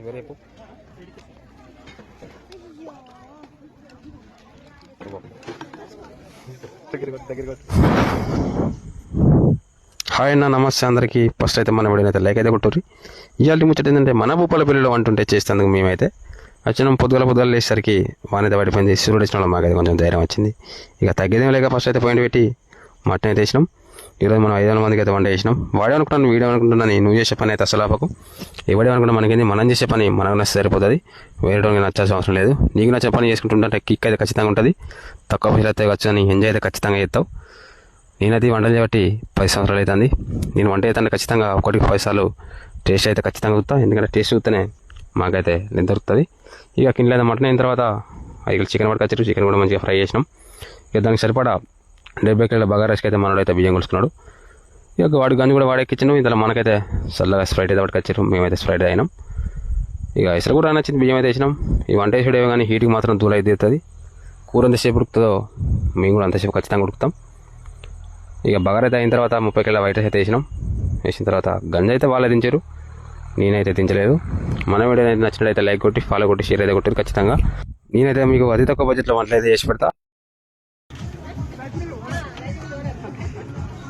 ఎవరు రేపు. హాయ్ అన్న నమస్తే అందరికీ. ఫస్ట్ అయితే మన వీడియో అయితే లైక్ అయితే కొట్టుర్రి. ఇవాళ ముచ్చట ఏంటంటే మన భూపాల పెళ్ళిలో అంటుంటే చేస్తేందుకు మేమైతే వచ్చినాం పొద్దుగల పొద్దుగల లేచేసరికి వానైతే పడిపోయింది. సూర్యుడు వచ్చిన మాకైతే కొంచెం ధైర్యం వచ్చింది. ఇక తగ్గేదేం లేక ఫస్ట్ అయితే పాయింట్ పెట్టి మటన్ అయితే వేసినాం. ఈరోజు మనం ఐదు వందల మందికి అయితే వంట చేసినాం. వాడే అనుకుంటాను వీడియో అనుకుంటున్నాను నువ్వు చేసే పని అయితే అసలు ఆపకు ఎవడే అనుకుంటా మనకేంది? మనం చేసే పని మనకు నచ్చితే సరిపోతుంది. వేరే వాళ్ళకి నచ్చాల్సిన అవసరం లేదు. నీకు నచ్చే పని చేసుకుంటుంటే కిక్ అయితే ఖచ్చితంగా ఉంటుంది. తక్కువ ఫీల్ అయితే వచ్చి ఎంజాయ్ అయితే ఖచ్చితంగా చేస్తావు. నేనైతే వంటలు చేయబట్టి పది సంవత్సరాలు అవుతుంది నేను వంట అయితే ఖచ్చితంగా ఒకటికి పది సార్లు టేస్ట్ అయితే ఖచ్చితంగా చూస్తా. ఎందుకంటే టేస్ట్ చూస్తేనే మాకైతే నేను దొరుకుతుంది. ఇక కింద మటన్ అయిన తర్వాత ఐదు చికెన్ పట్టుకొచ్చారు చికెన్ కూడా మంచిగా ఫ్రై చేసినాం. ఇక దానికి సరిపడా డెబ్బై కిలోల బగారాస్కి అయితే మనోడు అయితే బియ్యం కొలుసుకున్నాడు. ఇక వాడు గంజు కూడా వాడెక్కిచ్చాను ఇందులో మనకైతే చల్లగా స్ప్రైట్ అయితే పట్టుకొచ్చారు. మేమైతే స్ప్రైట్ అయినాం. ఇక ఇసరు కూడా నచ్చింది బియ్యం అయితే వేసినాం. ఈ వంట వేసుడే కానీ హీట్కి మాత్రం దూల అయితే తీరుతుంది కూర ఎంతసేపు ఉడుకుతుందో మేము కూడా అంతసేపు ఖచ్చితంగా ఉడుకుతాం. ఇక బగారా అయితే అయిన తర్వాత ముప్పై కిలో వైట్ రైస్ అయితే వేసినాం. వేసిన తర్వాత గంజ అయితే వాళ్ళే దించారు. నేనైతే దించలేదు. మన వీడియో అయితే నచ్చినట్లయితే లైక్ కొట్టి ఫాలో కొట్టి షేర్ అయితే కొట్టారు ఖచ్చితంగా. నేనైతే మీకు అతి తక్కువ బడ్జెట్లో వంటలు అయితే చేసి పెడతా. 来追我来追我